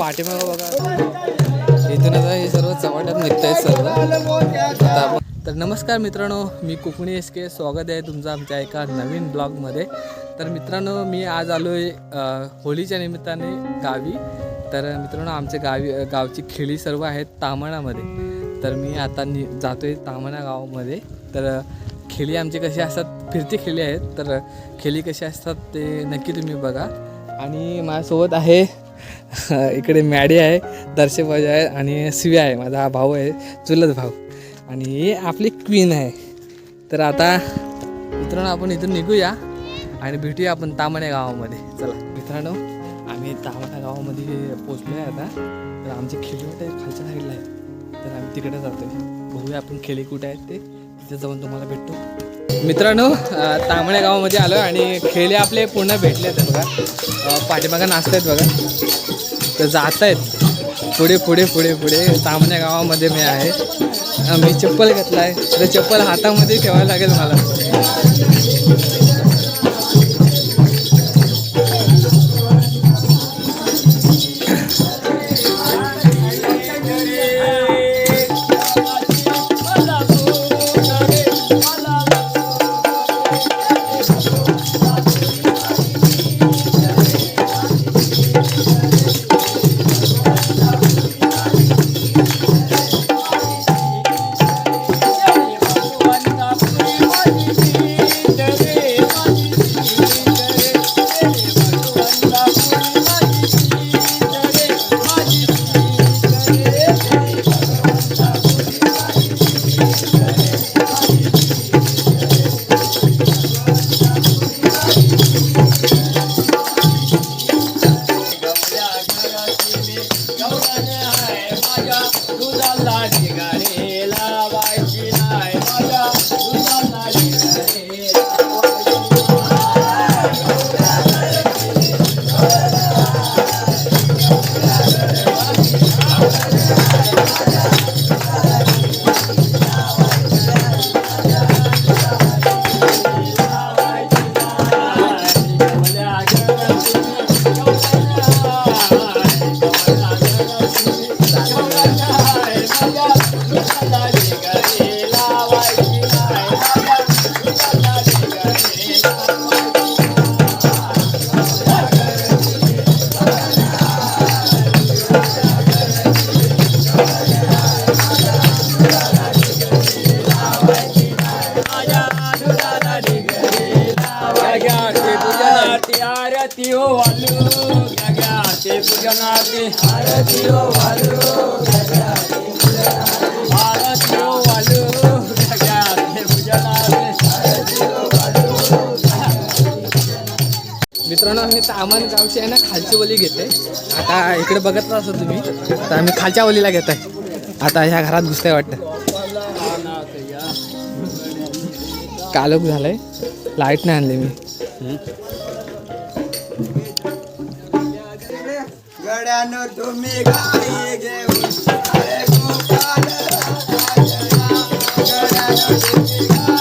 पाठीमागं बघा. इथून आता हे सर्व चव्हाट्यात निघत आहेत सर्व. आता आपण तर नमस्कार मित्रांनो मी कोकणी एस के स्वागत आहे तुमचं आमच्या एका नवीन ब्लॉगमध्ये. तर मित्रांनो मी आज आलो आहे होळीच्या निमित्ताने गावी. तर मित्रांनो आमच्या गावी गावची खेळी सर्व आहेत तामणामध्ये तर मी आता नि जातो आहे तामणा गावामध्ये. तर खेळी आमचे कसे असतात फिरती खेळी आहेत. तर खेळी कशी असतात ते नक्की तुम्ही बघा. आणि माझ्यासोबत आहे इकडे मॅडी आहे दर्शक आहे आणि शिव्या आहे माझा हा भाऊ आहे चुलत भाऊ. आणि आपली क्वीन आहे. तर आता मित्रांनो आपण इथून निघूया आणि भेटूया आपण तामण्या गावामध्ये. चला मित्रांनो आम्ही तामण्या गावामध्ये पोचलो आहे आता. तर आमची खेळी आहे खालच्या साईडला आहे तर आम्ही तिकडे जातो बघूया आपण खेळी कुठे आहेत ते. तिथे जाऊन तुम्हाला भेटतो. मित्रांनो तांबड्या गावामध्ये आलो आणि खेळे आपले पूर्ण भेटले आहेत बघा. पाठीमागा पाठीमागं नाचत आहेत बघा. तर जात आहेत पुढे पुढे पुढे पुढे तांबड्या गावामध्ये मी आहे. मी चप्पल घेतला आहे तर चप्पल हातामध्ये ठेवायला लागेल मला. ते आरती वालू मित्रांनो आम्ही तामन गावची आहे ना खालची ओली घेते. आता इकडे बघत असो तुम्ही. तर आम्ही खालच्या ओलीला घेत आहे आता ह्या घरात घुसतंय वाटतं. कालोख झालंय. लाइट नाही आणली मी. गड्यानं तुम्ही गाई घेऊन गोपाल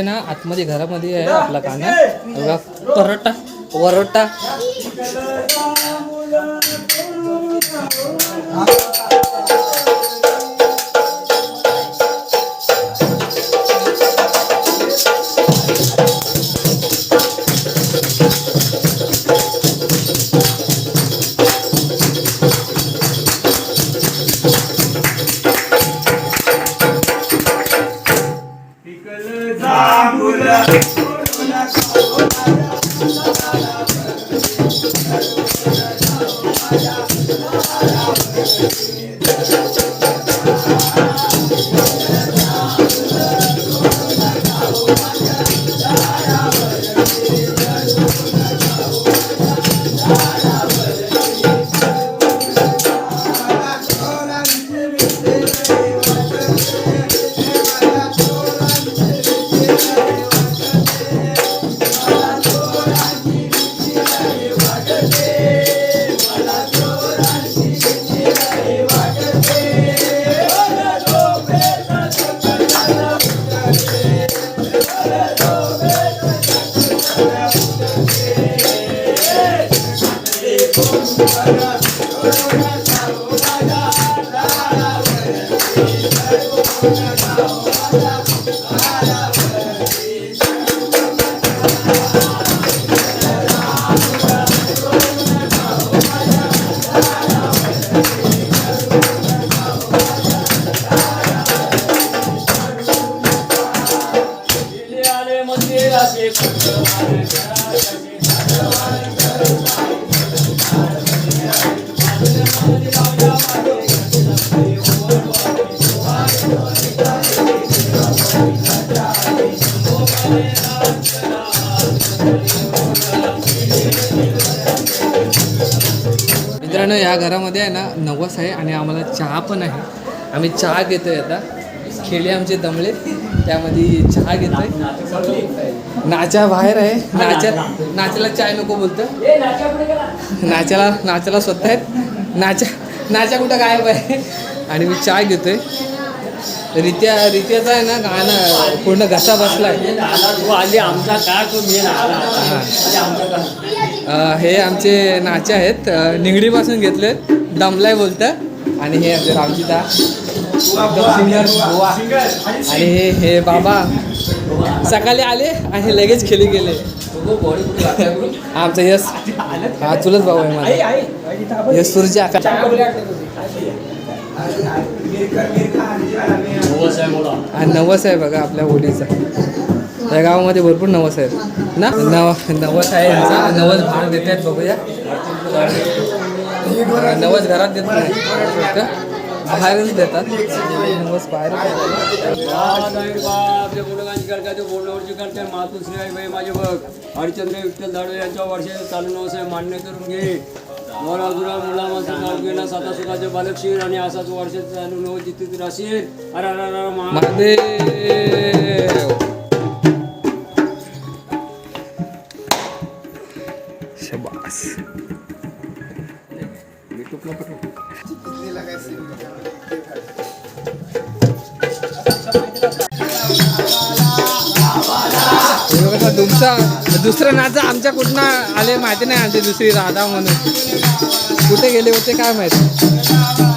आहे ना आतमध्ये घरामध्ये आहे आपला काना बघा परोटा वरोटा मित्रांनो या घरामध्ये आहे ना नवस आहे आणि आम्हाला चहा पण आहे. आम्ही चहा घेतोय आता. खेळे आमचे दमले. त्यामध्ये चहा घेतोय. नाच्या बाहेर आहे. नाच्या नाच्याला चाय नको बोलतं. नाच्याला नाच्याला स्वतः आहेत. नाच्या नाच्या कुठं गायब आहे? आणि मी चाय घेतोय. रित्या रित्याचा आहे ना गाणं पूर्ण घसा आला हा. आमचा हे नाचे आहेत. निगडीपासून घेतले. दमलाय बोलतं. आणि हे आमचे रामजीदा एकदम गोवा आणि हे हे बाबा सकाळी आले आणि लगेच खेळी गेले. आमचं यस हा आमचा यश. हा चुलत भाऊ आहे माझा. यस सुरजा नवस आहे हा नवस आहे बघा आपल्या होडीचा या गावामध्ये भरपूर नवस आहेत ना? नव नवस आहे यांचा. नवस भाग देत आहेत बघूया नवस घरात देत नाही. फक्त बाहेरच देतात. दिवस बाहेर आपल्या बोलगांची ते बोलण्यावरची करते मातुश्री आई बाई माझे बघ. हरिचंद्र विठ्ठल दाडो यांच्या वर्षाचे चालू नवस मान्य करून घे. मोरा दुरा मुला मासा गेला साता सुखाचे बालकशीर आणि असाच वर्ष चालू नव जिथे राशीर अरे महादेव. बघा दुसरं नाचा आमच्या कुठनं आले माहिती नाही आमची दुसरी राधा म्हणून. कुठे गेले होते काय माहिती?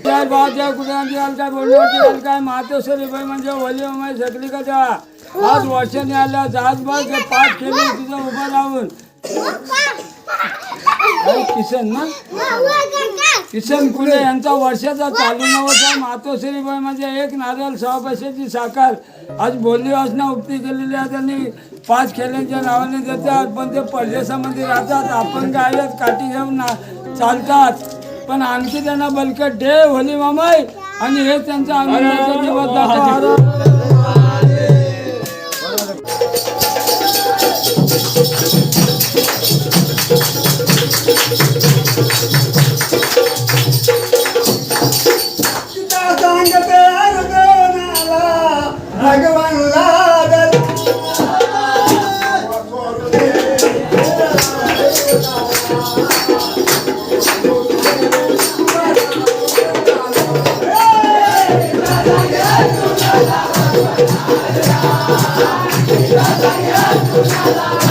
काय बात आहे कुठे आमची आमच्या बोलण्याची काय? मातोश्री बाई म्हणजे वली सगळी कदा आज वर्षाने आल्या आज बघ पाठ केली तिथं उभं राहून. अरे किसन ना? किसन फुले यांचा वर्षाचा चालू नवसा मातोश्री बाई म्हणजे एक नारळ सहा पैशाची साखर. आज बोलली वासना उपती केलेली आहे त्यांनी. पाच खेळ्यांच्या नावाने देतात पण ते परदेशामध्ये राहतात. आपण गायत काठी घेऊन ना चालतात. पण आणखी त्यांना बलकट डे होली मामाई. आणि हे त्यांचा आनंदाचा दिवस दाखवा.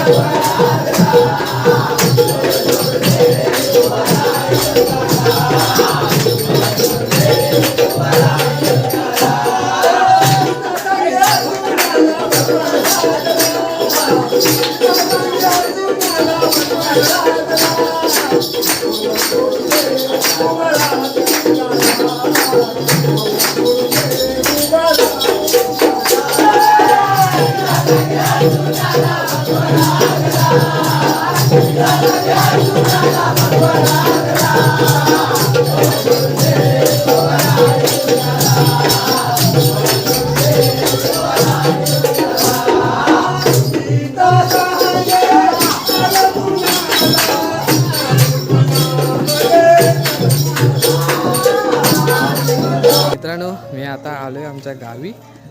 Yeah.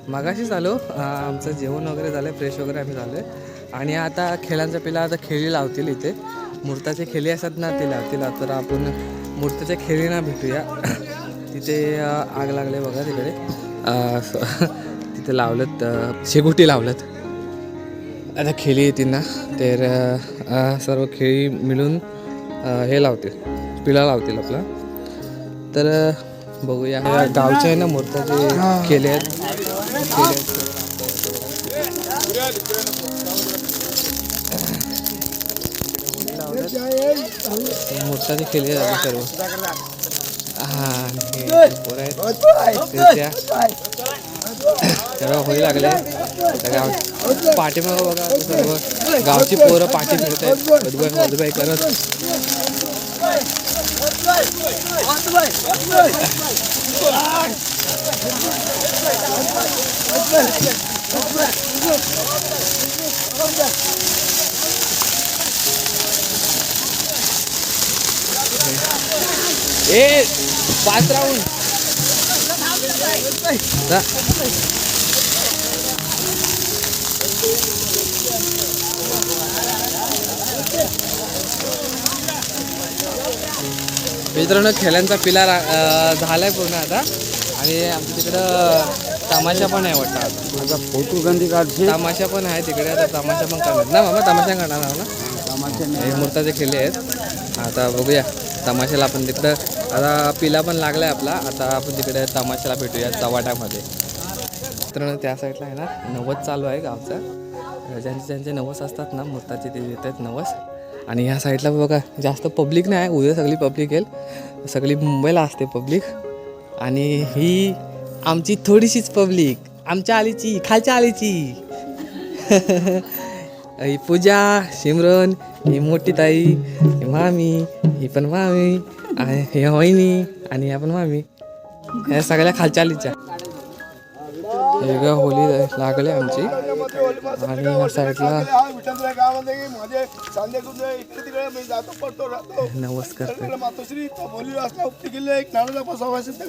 मगाशीच आलो. आमचं जेवण वगैरे झालं आहे फ्रेश वगैरे आम्ही झालो आहे आणि आता खेळांचा पिला आता खेळी लावतील इथे. मूर्ताचे खेळी असतात ना ते लावतील. तर आपण मूर्ताच्या खेळीना भेटूया. तिथे आग लागले बघा तिकडे. तिथे लावलं अं, शेकोटी लावलं आता खेळी येतील ना तर सर्व खेळी मिळून हे लावतील. पिला लावतील आपला. तर बघूया. गावचे आहे ना मूर्ताचे केले आहेत. मूर्ताचे केले आहेत. सर्व हा त्या तेव्हा होई लागले. गाव पाठीमागं बघा सर्व गावची पोरं पाठी फिरत आहेत. मधुबाई मधुबाई करत. ए पाच राऊंड. मित्रांनो खेळ्यांचा पिला झालाय पूर्ण आता. आणि आमच्या तिकडं तमाशा पण आहे वाटतं. माझा फोटो गंदी काढशी तमाशा पण आहे तिकडे आता तमाशा पण करणार. ना मामा तमाशा करणार आहो ना हे मूर्ताचे खेळले आहेत. आता बघूया तमाशाला आपण तिकडं आता पिला पण लागलाय आपला. आता आपण तिकडे तमाशाला भेटूया चवाट्यामध्ये मित्रांनो त्या साईडला आहे ना नवस चालू आहे गावचा. ज्यांचे ज्यांचे नवस असतात ना मूर्ताचे ते येत आहेत नवस. आणि ह्या साईडला बघा जास्त पब्लिक नाही आहे उद्या सगळी पब्लिक येईल. सगळी मुंबईला असते पब्लिक आणि ही आमची थोडीशीच पब्लिक आमच्या आलीची खालच्या आलीची. ही पूजा सिमरन ही मोठी ताई ही मामी ही पण मामी आणि हे वहिनी आणि ह्या पण मामी. ह्या सगळ्या खालच्या आलीच्या. वेगळं होली लागले आमची. आणि ह्या साईडला सगळीकडे मातोश्री उपटी एक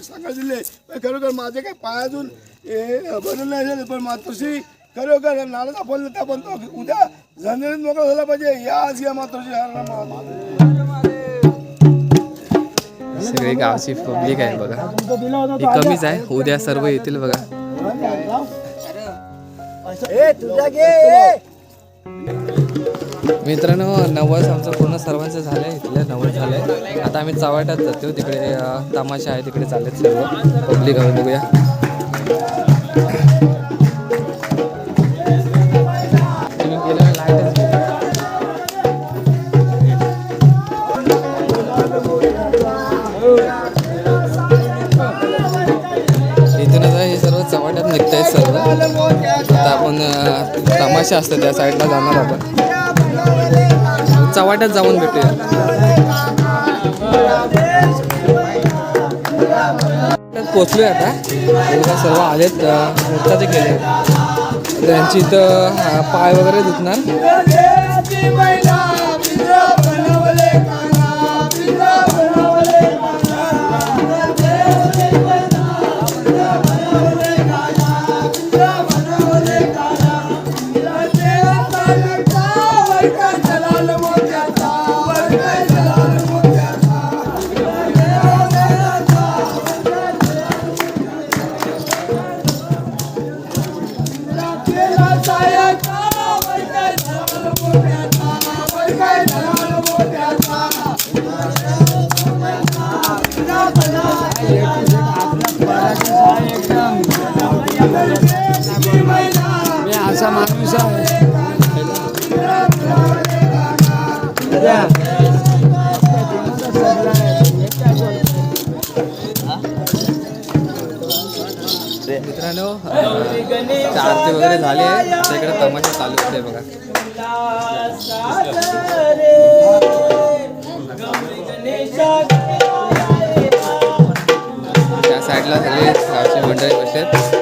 सांगा दिले. खरोखर माझे काही पाय अजून हे बनून नाही झाले पण मातोश्री खरोखर नाण्याचा बोलले त्या पण तो उद्या झंझणीत मोकळा झाला पाहिजे. या आज या मातोश्री सगळी गावची पब्लिक आहे बघा. ही कमीच आहे. उद्या सर्व येतील बघा. मित्रांनो नवस आमचं पूर्ण सर्वांचं झालं आहे इथलं नवस झालं आहे आता आम्ही चावाट्यात जातो. तिकडे तमाशा आहे. तिकडे चाललेत सर्व. पब्लिक आहे बघूया. असतं त्या साईडला जाणार आपण. चवाट्यात जाऊन भेटूया. पोचलोय आता. सर्व आलेत अं, मोर्चाचे केले. त्यांची इथं पाय वगैरे दुखणार. वगैरे झाले आहे आता इकडे तमाशा चालू होते बघा. त्या साईडला सगळे गावचे मंडळी बसलेत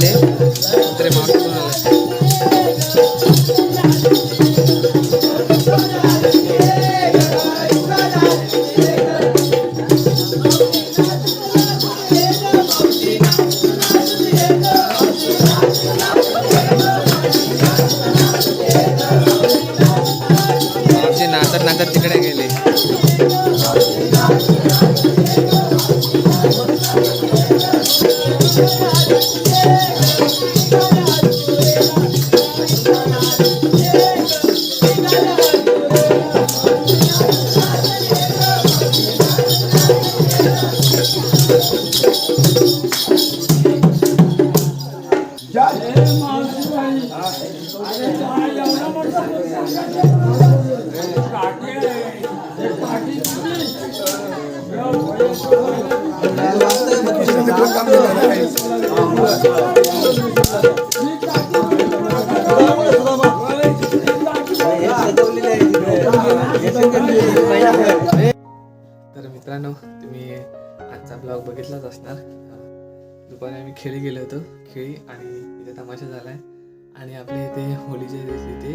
Valeu. तर मित्रांनो तुम्ही आजचा ब्लॉग बघितलाच असणार. दुपारी आम्ही खेळी गेलो होतो खेळी आणि इथे तमाशा झाला आहे आणि आपल्या इथे होलीच्या दिवशी इथे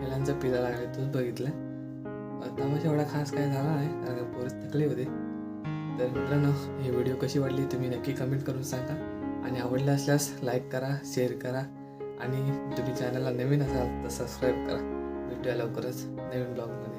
खेळांचा पिझा लागला तोच बघितला. तमाशा एवढा खास काय झाला नाही कारण पोरच थकले होते. तर मित्रांनो हे व्हिडिओ कशी वाटली तुम्ही नक्की कमेंट करून सांगा. आणि आवडलं असल्यास लाईक करा शेअर करा. आणि तुम्ही चॅनलला नवीन असाल तर सबस्क्राईब करा. भेटूया लवकरच नवीन ब्लॉगमध्ये